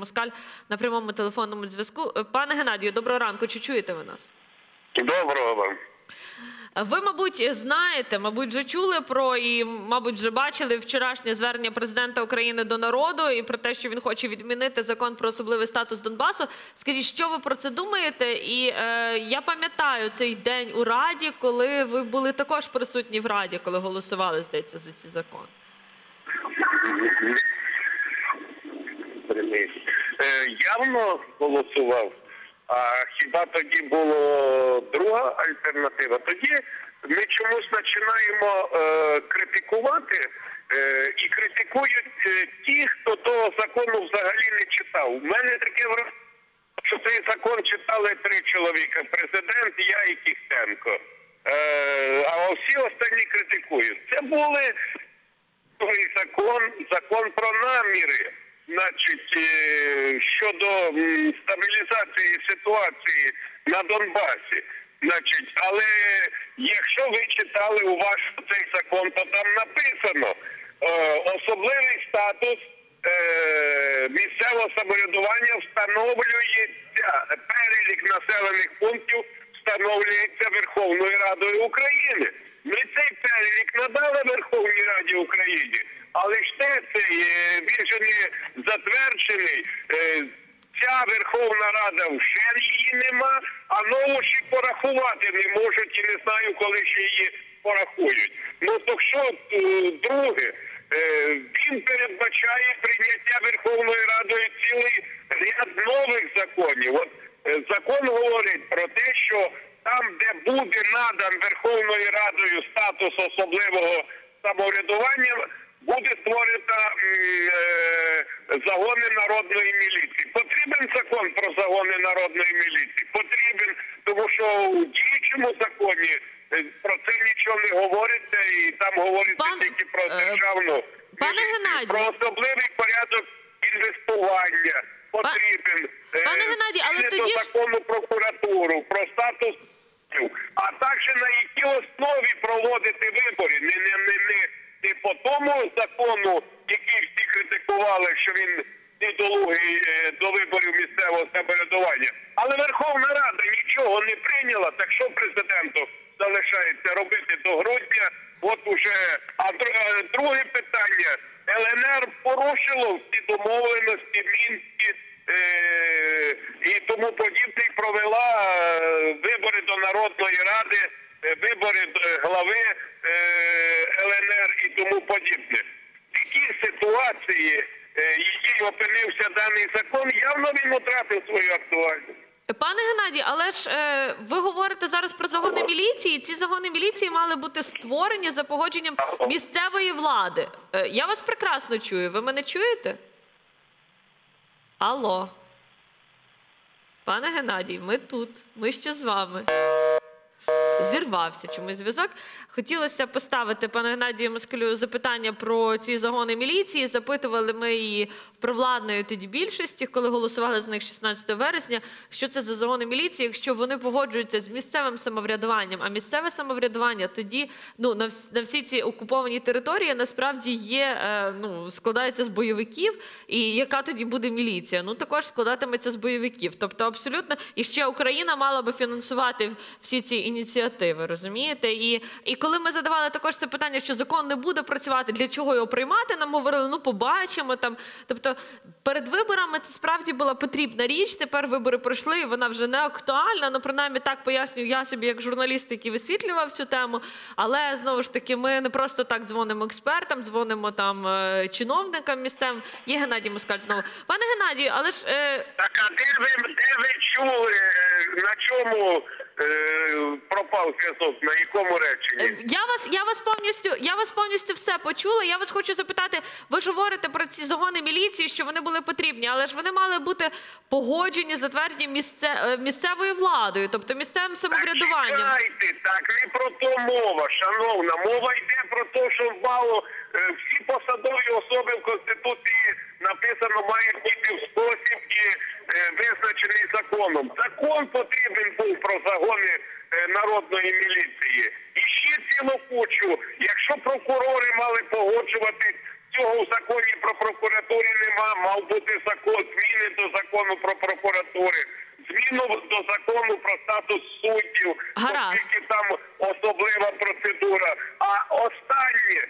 Москаль на прямому телефонному зв'язку. Е, Пане Геннадію, доброго ранку. Чи чуєте ви нас? Доброго вам. Ви, мабуть, знаєте, мабуть, вже чули про і, мабуть, вже бачили вчорашнє звернення президента України до народу і про те, що він хоче відмінити закон про особливий статус Донбасу. Скажіть, що ви про це думаєте? І е, я пам'ятаю цей день у Раді, коли ви були також присутні в Раді, коли голосували, здається, за ці закони. Е, Явно голосував. А хіба тоді була друга альтернатива? Тоді ми чомусь починаємо е, критикувати е, і критикують ті, хто того закону взагалі не читав. У мене таке враження, що цей закон читали три чоловіка: президент, я і Кістенко. Е, а всі останні критикують. Це були закон, закон про наміри, значить, е, щодо стабілізації ситуації на Донбасі. Значить, але якщо ви читали уважно цей закон, то там написано е, особливий статус е, місцевого самоврядування встановлюється перелік населених пунктів встановлюється Верховною Радою України. Ми цей перелік надали Верховній Раді України, але ж те він же не затверджений. Е, Ця Верховна Рада вже її нема, а нову ще порахувати не можуть і не знаю, коли ще її порахують. Ну то що е, друге, е, він передбачає прийняття Верховною Радою цілий ряд нових законів. От закон говорить про те, що там, де буде надан Верховною Радою статус особливого самоврядування, буде створена е, загони народної міліції. Потрібен закон про загони народної міліції? Потрібен, тому що у діючому законі е, про це нічого не говориться, і там говориться Пан- тільки про е, державну пане Геннадію. про особливий порядок інвестування. Потрібен пане Геннадію, але тоді до ж- закону прокуратуру, про статус, а також на якій основі проводити вибори. Не, не, не, не, не по тому закону, який всі критикували, що він недолугий е, до виборів місцевого самоврядування. Але Верховна Рада нічого не прийняла, так що президенту залишається робити до грудня. От уже а е, друге питання. ЛНР порушило всі домовленості мінські е, і тому подібне провела е, вибори до Народної Ради, вибори глави е, ЛНР і тому подібне. В такій ситуації, е, якій опинився даний закон, явно він втратив свою актуальність. Пане Геннадій, але ж е, ви говорите зараз про загони міліції. Ці загони міліції мали бути створені за погодженням місцевої влади. Е, я вас прекрасно чую. Ви мене чуєте? Алло. Пане Геннадій, ми тут. Ми ще з вами. Зірвався чомусь зв'язок. Хотілося поставити пану Геннадію Москалю запитання про ці загони міліції. Запитували ми її провладної тоді більшості, коли голосували за них 16 вересня. Що це за загони міліції, якщо вони погоджуються з місцевим самоврядуванням? А місцеве самоврядування тоді ну на, вс- на всі ці окуповані території насправді є е, ну складається з бойовиків. І яка тоді буде міліція? Ну також складатиметься з бойовиків. Тобто, абсолютно і ще Україна мала би фінансувати всі ці ініціативи, розумієте? І, і коли ми задавали також це питання, що закон не буде працювати, для чого його приймати, нам говорили, ну побачимо там. Тобто перед виборами це справді була потрібна річ. Тепер вибори пройшли, і вона вже не актуальна. Ну, принаймні так пояснюю я собі, як журналіст, який висвітлював цю тему. Але знову ж таки, ми не просто так дзвонимо експертам, дзвонимо там е, чиновникам місцевим. Є Геннадій Москаль знову. Пане Геннадію, але ж. е, Так а де ви, де ви чули, е, на чому е, зв'язок, на якому реченні? Е, Я вас, я вас повністю, я вас повністю все почула. Я вас хочу запитати. Ви ж говорите про ці загони міліції, що вони були потрібні, але ж вони мали бути погоджені, затверджені місце, е, місцевою владою, тобто місцевим самоврядуванням. Чекайте, так не про то мова, шановна. Мова йде про те, що мало е, всі посадові особи в Конституції написано мають бути в спосіб і визначений законом. Закон потрібен був про загони е, народної міліції. І ще цілу кучу, якщо прокурори мали погоджуватись Цього в законі про прокуратуру нема. Мав бути закон зміни до закону про прокуратури, зміну до закону про статус суддів, оскільки там особлива процедура. А останнє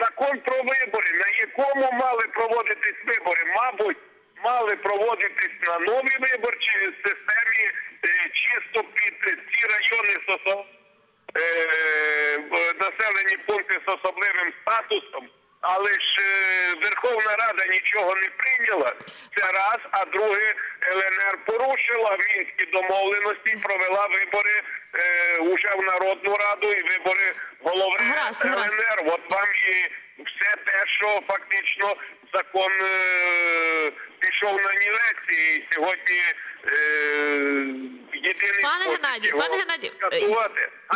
закон про вибори, на якому мали проводитись вибори, мабуть. Мали проводитись на новій виборчій системі е, чисто під ці райони з осо- е, населені пункти з особливим статусом, але ж е, Верховна Рада нічого не прийняла. Це раз, а друге, ЛНР порушила мінські домовленості, провела вибори е, уже в Народну Раду і вибори голови Гаразд, гаразд. От вам і все те, що фактично закон е, пішов на нівець, і сьогодні е, єдиний Пане Геннадій, пане Геннадій,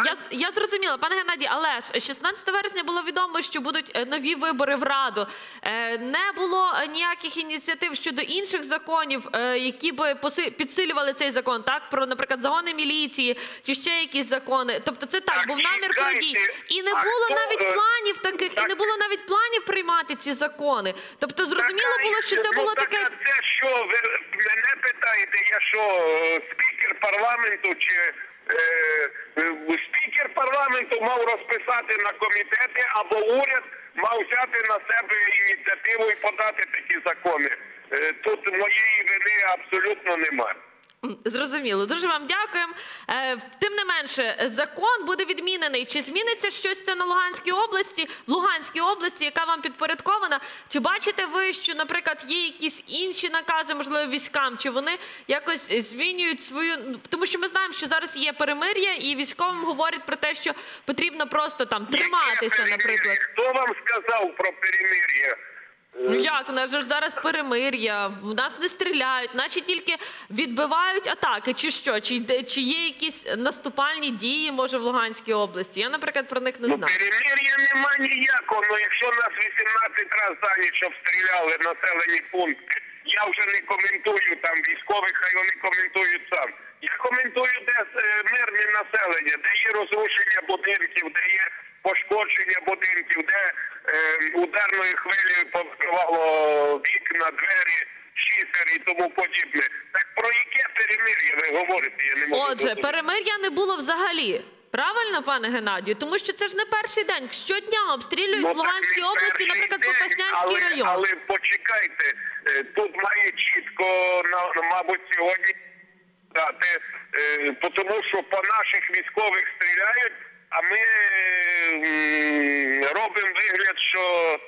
Я, я зрозуміла, пане Геннадій, але ж 16 вересня було відомо, що будуть е, нові вибори в Раду. Е, Не було е, ніяких ініціатив щодо інших законів, е, які поси- підсилювали цей закон, так про, наприклад, загони міліції чи ще якісь закони. Тобто, це так, Так, був намір про дій. І не було хто, навіть е, планів таких, і не було навіть планів приймати ці закони. Тобто, зрозуміло Так, було, що це ну, було так, таке. це що, ви мене питаєте, я що, спікер парламенту чи е, е, спікер парламенту мав розписати на комітети або уряд мав взяти на себе ініціативу і подати такі закони. Е, Тут моєї вини абсолютно немає. Зрозуміло, дуже вам дякуємо. Е, Тим не менше, закон буде відмінений. Чи зміниться щось це на Луганській області, в Луганській області, яка вам підпорядкована? Чи бачите ви, що, наприклад, є якісь інші накази, можливо, військам? Чи вони якось змінюють свою? Тому що ми знаємо, що зараз є перемир'я, і військовим говорять про те, що потрібно просто там триматися, наприклад. Хто вам сказав про перемир'я? Ну як, у нас же ж зараз перемир'я, в нас не стріляють, наче тільки відбивають атаки, чи що? Чи, йде- чи є якісь наступальні дії, може, в Луганській області? Я, наприклад, про них не Ну, перемир'я нема ніякого. Ну, якщо нас 18 разів за ніч обстріляли населені пункти, я вже не коментую там військових, хай вони коментують сам. Я коментую, де е, мирне населення, де є розрушення будинків, де є пошкодження будинків, де е, ударною хвилею повкривало вікна, двері, шифер і тому подібне. Так про яке перемир'я ви говорите? Я не можу Отже, перемир'я не було взагалі. Правильно, пане Геннадію? Тому що це ж не перший день. Щодня обстрілюють в Ну, так Луганській області, наприклад, день, Попаснянський але, район. Але почекайте, е, тут має чітко, мабуть, сьогодні дати, е, тому що по наших військових стріляють, а ми робимо вигляд, що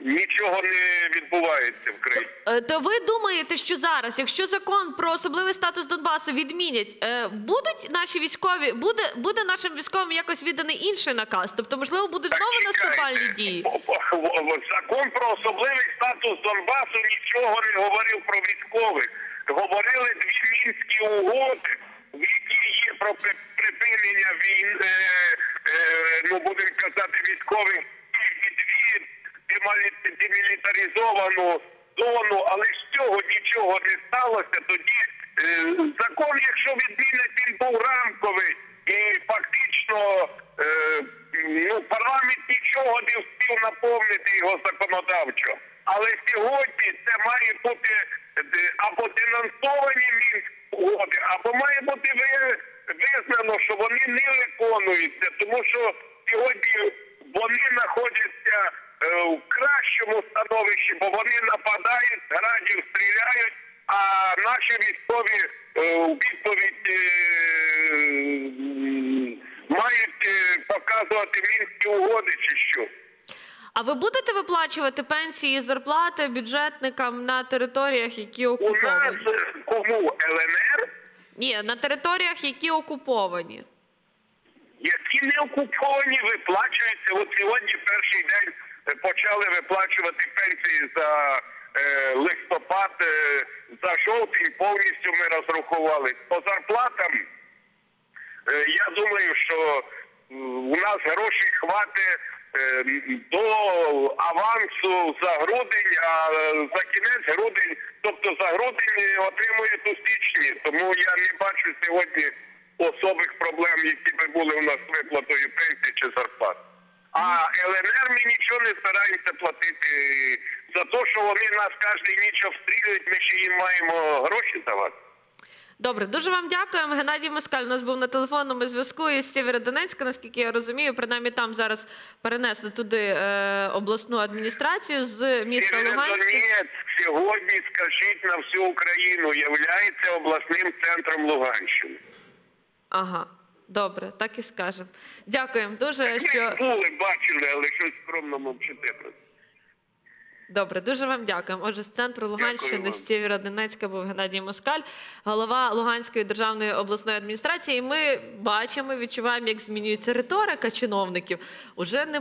нічого не відбувається в країні. Е, То ви думаєте, що зараз, якщо закон про особливий статус Донбасу відмінять, е, будуть наші військові, буде, буде нашим військовим якось відданий інший наказ? Тобто, можливо, будуть знову наступальні дії? Закон про особливий статус Донбасу нічого не говорив про військових. Говорили дві мінські угоди, в які про припинення війн, е, е, ну будемо казати, військових демілітаризовану зону, але з цього нічого не сталося. Тоді е, закон, якщо відмінить, він був рамковий і фактично ну, парламент нічого не встиг наповнити його законодавчо. Але сьогодні це має бути або денонсовані мінські угоди, або має бути визнано, що вони не виконуються, тому що сьогодні вони знаходяться е, в кращому становищі, бо вони нападають, градів стріляють, а наші військові е, у відповідь е, мають показувати мінські угоди чи що. А ви будете виплачувати пенсії і зарплати бюджетникам на територіях, які У нас кому? ЛНР, Ні, на територіях, які окуповані. які не окуповані, виплачуються. От сьогодні перший день е, почали виплачувати пенсії за е, листопад, е, за жовтень повністю ми розрахували. По зарплатам Е, Я думаю, що у нас грошей хватить до авансу за грудень, а за кінець грудень, тобто за грудень отримують у січні. Тому я не бачу сьогодні особих проблем, які би були у нас з виплатою пенсії чи зарплат. А ЛНР ми нічого не стараємося платити за те, що вони нас кожен ніч обстрілюють, ми ще їм маємо гроші давати. Добре, дуже вам дякуємо. Геннадій Москаль у нас був на телефонному зв'язку із Сєвєродонецька, наскільки я розумію. Принаймні там зараз перенесли туди е, обласну адміністрацію з міста Луганська. Сєвєродонецьк сьогодні, скажіть на всю Україну, являється обласним центром Луганщини. Ага, добре, так і скажемо. Дякуємо дуже, що були, бачили, але щось скромно мовчите. про це. Добре, дуже вам дякуємо. Отже, з центру Луганщини, з Сєвєродонецька був Геннадій Москаль, голова Луганської державної обласної адміністрації. І ми бачимо, відчуваємо, як змінюється риторика чиновників. Уже не